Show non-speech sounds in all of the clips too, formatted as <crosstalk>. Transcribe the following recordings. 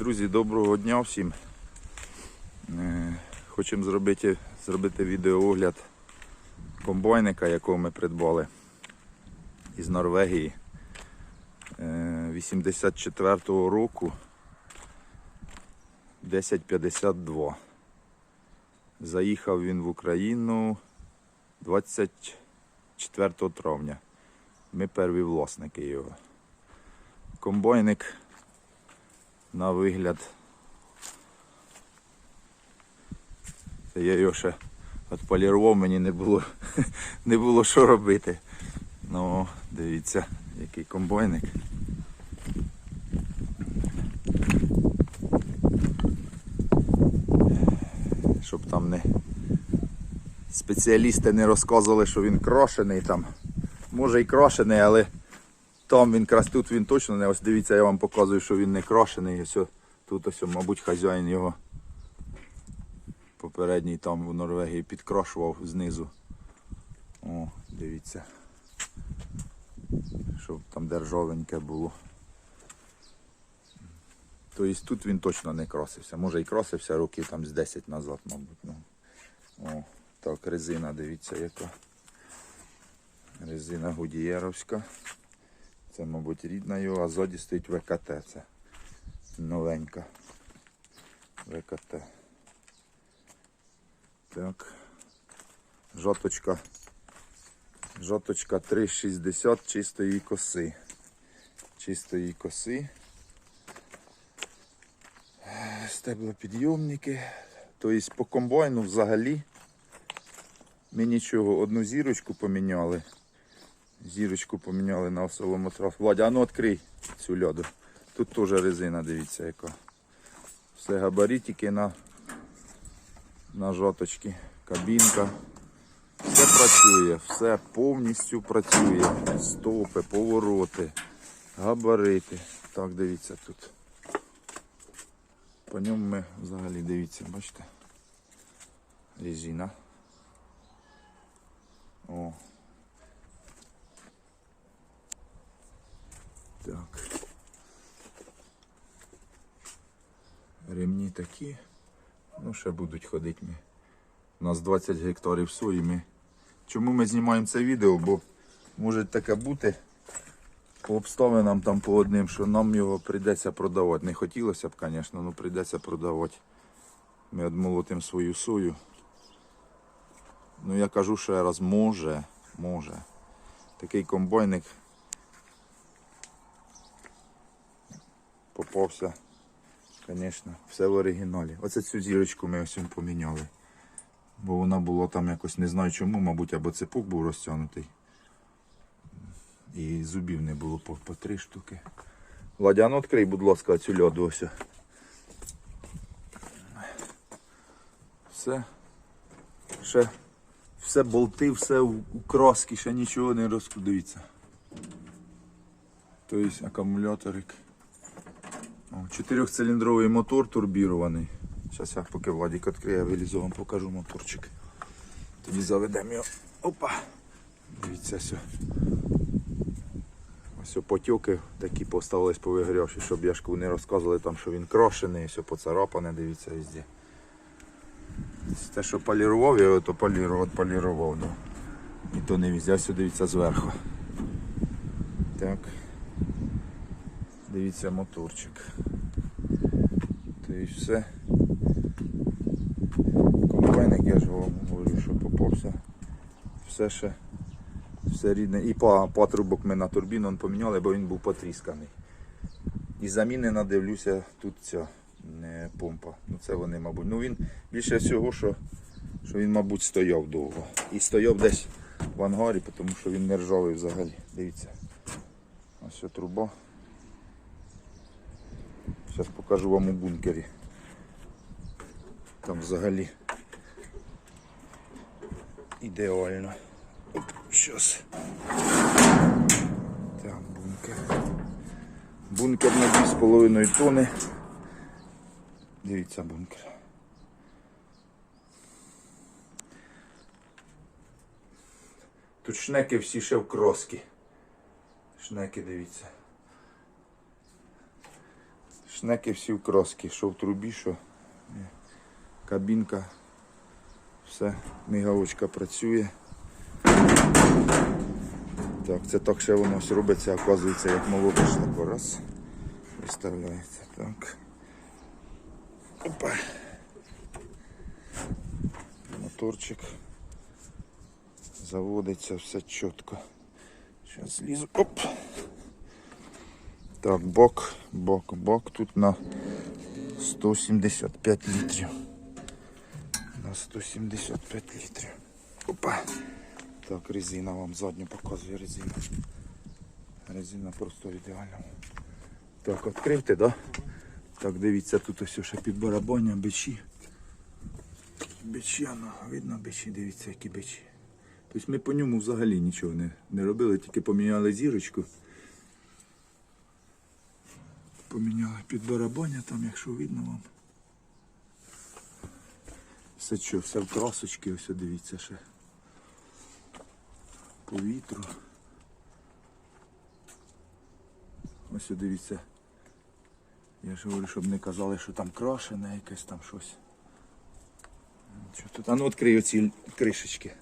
Друзі, доброго дня всім. Е, Хочемо зробити, зробити відеоогляд комбайника, якого ми придбали із Норвегії е, 84-го року 1052. Заїхав він в Україну 24 травня. Ми перві власники його. Комбайник на вигляд. Це я його ще відполірував, мені не було, <laughs> не було що робити. Ну, дивіться, який комбайник. Щоб там не спеціалісти не розказували, що він крошений там. Може і крошений, але там він якраз тут він точно не ось дивіться, я вам показую, що він не крашений. Ось тут ось, мабуть, хазяїн його попередній там в Норвегії підкрашував знизу. О, дивіться. Щоб там державеньке було. Тобто тут він точно не красився. Може і красився роки там з 10 назад, мабуть. Ну. О, так, резина, дивіться яка. Резина Гудієровська. Це, мабуть, рідна його, а ззаді стоїть ВКТ. Це новенька. ВКТ. Так. Жоточка. Жоточка 3,60 чистої коси. Чистої коси. Стеблопідйомники. Тобто по комбайну взагалі ми нічого, одну зірочку поміняли. Зірочку поміняли на осоломотраф. Владя, а ну відкрий цю льоду. Тут теж резина, дивіться яка. Все габаритики на, на жоточки. Кабінка. Все працює, все повністю працює. Стопи, повороти, габарити. Так, дивіться тут. По ньому ми взагалі дивіться, бачите? Резина. О, Так. Ремні такі. Ну, ще будуть ходити ми. У нас 20 гектарів сої. Ми... Чому ми знімаємо це відео? Бо може таке бути по обставинам там по одним, що нам його прийдеться продавати. Не хотілося б, звісно, але прийдеться продавати. Ми відмолотимо свою сою. Ну я кажу ще раз, може, може. Такий комбайник попався, звісно, все в оригіналі. Оце цю зірочку ми ось поміняли. Бо вона була там якось не знаю чому, мабуть, або цепок був розтягнутий. І зубів не було по, по три штуки. Владя, ну відкрий, будь ласка, цю льоду ось. Все. Ще все болти, все у краски, ще нічого не розкудується. Тобто акумуляторик. Чотирьохциліндровий мотор турбірований. Зараз я поки Владик відкриє, я вилізу, вам покажу моторчик. Тоді заведемо його. Опа! Дивіться все. Ось о потьоки такі поставились повигрявші, щоб яшку не розказували там, що він крошений, все поцарапане, дивіться везде. Те, що полірував, я то полірував, полірував. Да. І то не везде, все дивіться зверху. Так. Дивіться моторчик. Тобто все. Комбайник, я ж вам говорю, що попався. Все ще все рідне. І патрубок ми на турбіну поміняли, бо він був потрісканий. І заміни надивлюся, тут ця не помпа. Ну це вони, мабуть. Ну він більше всього, що, що він, мабуть, стояв довго. І стояв десь в ангарі, тому що він не ржавий взагалі. Дивіться. Ось ця труба. Зараз покажу вам у бункері. Там взагалі ідеально. Оп, щас. Так, бункер. Бункер на 2,5 тони. Дивіться бункер. Тут шнеки всі ще в кроски. Шнеки, дивіться. Шнеки всі в краски, що в трубі, що кабінка. Все, мигалочка працює. Так, це так ще воно ось робиться, оказується, як молоко шлако. Раз. Виставляється. Так. Опа. Моторчик. Заводиться все чітко. Зараз злізу. Оп. Так, бок, бок, бок тут на 175 літрів. На 175 літрів. Опа. Так, резина вам задню показує резина. Резина просто ідеальна. Так, відкрив да? Так, дивіться, тут ось ще під барабаня бичі. Бичі, ну, видно бичі, дивіться, які бичі. Тобто ми по ньому взагалі нічого не, не робили, тільки поміняли зірочку. Поміняли під барабаня там, якщо видно вам. Все що, все в красочки, ось дивіться ще. По вітру. Ось дивіться. Я ж говорю, щоб не казали, що там крашене якесь там щось. Що тут? А ну відкрий оці кришечки.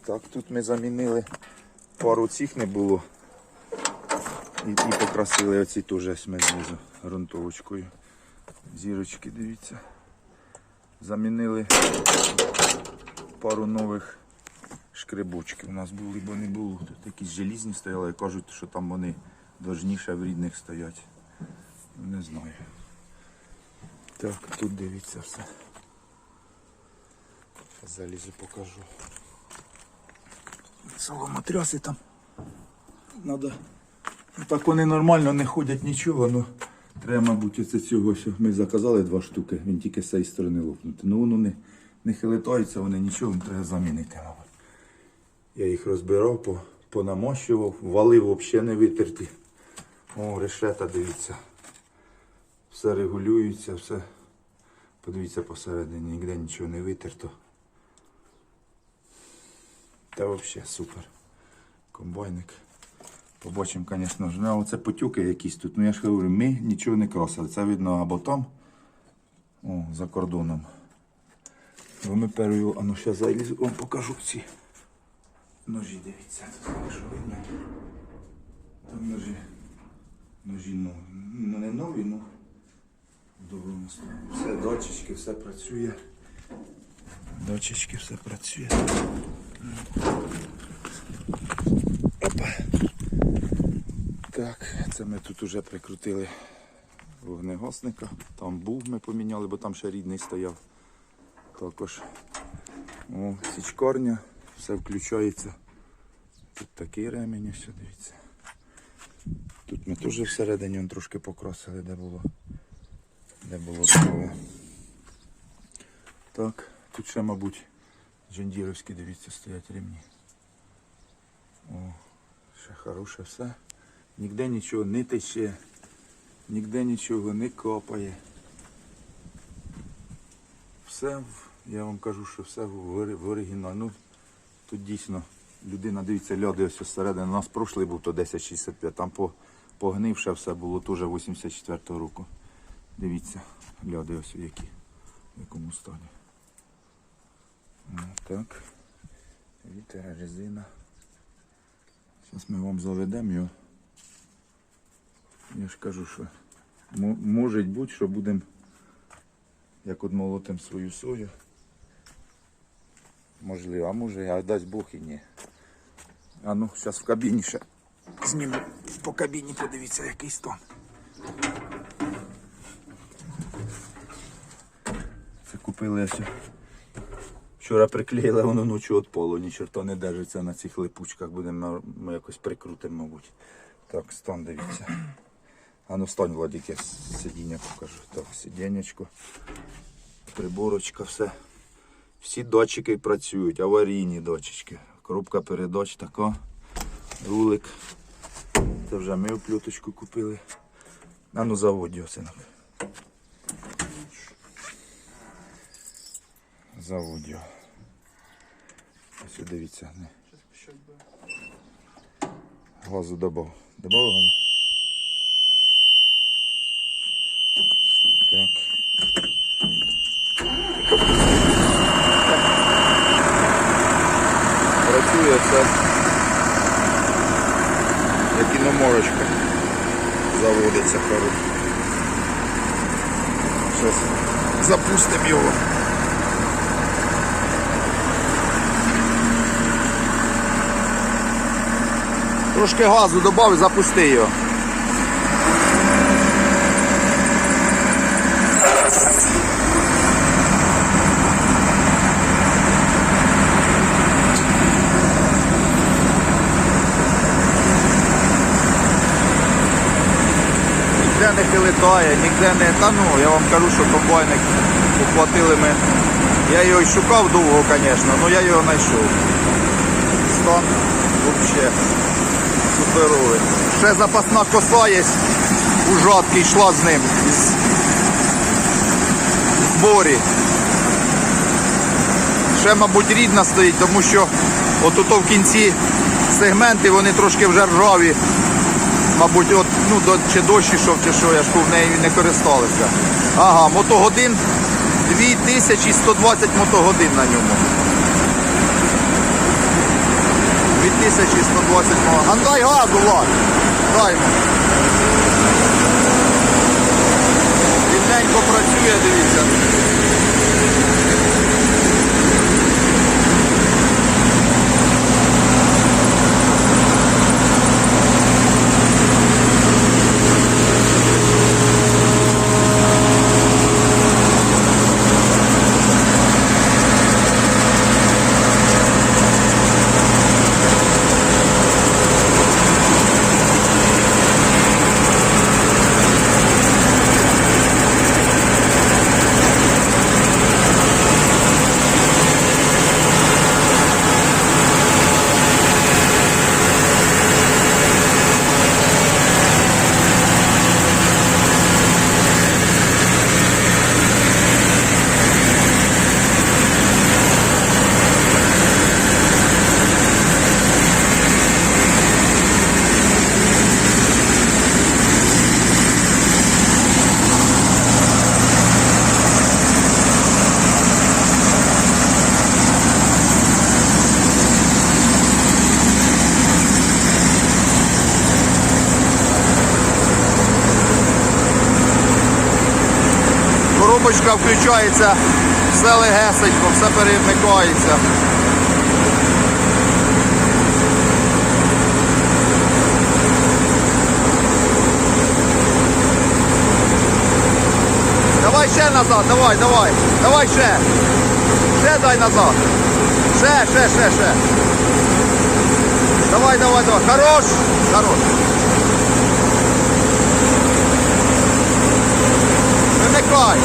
Так, тут ми замінили пару цих не було. І, і покрасили оці теж ми знизу грунтовочкою. Зірочки, дивіться. Замінили пару нових шкребочків. У нас були, бо не було. Тут якісь желізні стояли і кажуть, що там вони дожніше в рідних стоять. Не знаю. Так, тут дивіться все. Залізу покажу. Соломотряси там. Надо. Так вони нормально не ходять нічого, ну треба, мабуть, оце цього, що ми заказали два штуки, він тільки з цієї сторони лопнути. Ну воно не, не хилитаються, вони нічого, треба замінити, мабуть. Я їх розбирав, по, понамощував, валив взагалі не витерті. О, решета, дивіться. Все регулюється, все. Подивіться посередині, ніде нічого не витерто. Та взагалі супер. Комбайник. Побачимо, звісно ж. Ну, оце потюки якісь тут. Ну я ж говорю, ми нічого не кросили. Це видно або там, о, за кордоном. Ми першою, а ну ще залізу, вам покажу ці ножі, дивіться, тут якщо видно. Там ножі. Ножі ну, ну не нові, ну доброму стані. Все, дочечки, все працює. Дочечки, все працює. Так, це ми тут уже прикрутили вогнегасника. Там був ми поміняли, бо там ще рідний стояв. Також о, січкарня, все включається. Тут такий ремінь, ось дивіться. Тут ми теж всередині он трошки покрасили, де було. Де було такого. Так, тут ще, мабуть, джендіровські, дивіться, стоять ремні. О, ще хороше все. Ніде нічого не тече, ніде нічого не копає. Все, я вам кажу, що все в, оригіналі. Ну, тут дійсно людина, дивіться, льоди ось всередині. У нас прошлий був то 1065, там по, погнивше все було теж 84-го року. Дивіться, льоди ось які, в якому стані. Так. Вітер, резина. Зараз ми вам заведемо його. Я ж кажу, що може бути, що будемо як от молотим свою сою. Можливо, а може, а дасть Бог і ні. А ну, зараз в кабіні ще зніму. По кабіні подивіться, який стан. Це купили ось. Вчора приклеїли, воно ночі від полу, ні чорта не держиться на цих липучках. Будемо ми якось прикрутимо, мабуть. Так, стан дивіться. А ну стань, Владик, я сидіння покажу. Так, сидіннячко, приборочка, все. Всі датчики працюють, аварійні датчики. Коробка передач така, рулик. Це вже ми в плюточку купили. А ну заводь його, синок. Заводь його. Ось дивіться. Не. Газу добав. Добав Так. Працює все. Як іноморочка заводиться хорошо. Зараз запустимо його. Трошки газу додав запусти його. Не хилитає, ніде не. Та ну, я вам кажу, що комбайник оплатили ми. Я його шукав довго, звісно, але я його знайшов. Стан взагалі суперовий. Ще запасна коса є у жатки йшла з ним із зборі. Ще, мабуть, рідна стоїть, тому що от в кінці сегменти вони трошки вже ржаві. Мабуть, от, ну, до, чи дощ ішов, чи що, я ж в неї не користалися. Ага, мотогодин 2120 мотогодин на ньому. 2120 мотогодин. А дай газу, Влад. Дай йому. Рівненько працює, дивіться. Коробочка включається, все легесенько, все перемикається. Давай ще назад, давай, давай, давай ще. Ще дай назад. Ще, ще, ще, ще. Давай, давай, давай. Хорош, хорош. Вимикай.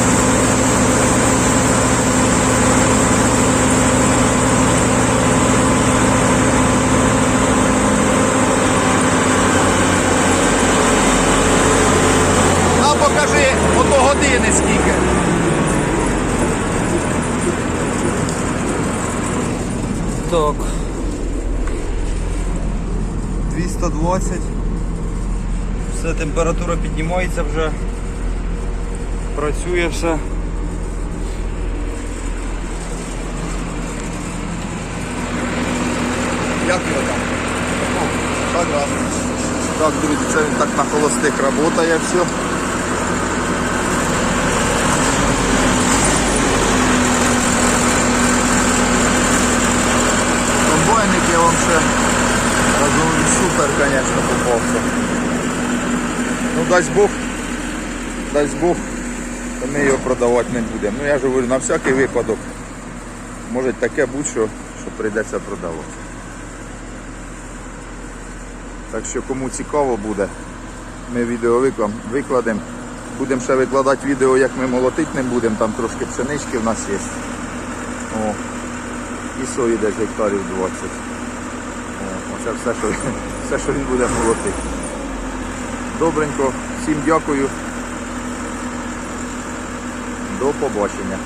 На покажи ото години скільки. Так. 220. Все, температура піднімається вже. Працює все. Як його там? Так, раз. Так, друзі, це він так на холостих працює все. Комбайник я вам ще разом супер, звісно, попався. Ну дасть Бог, дасть Бог, То ми його продавати не будемо. Ну я ж говорю, на всякий випадок. Може таке бути, що, що прийдеться продавати. Так що кому цікаво буде, ми відео викладемо. Будемо ще викладати відео, як ми молотити не будемо, там трошки пшенички в нас є. О. І сої десь гектарів 20. О, оце все, що, <laughs> все, що він буде молотити. Добренько, всім дякую. До побачення.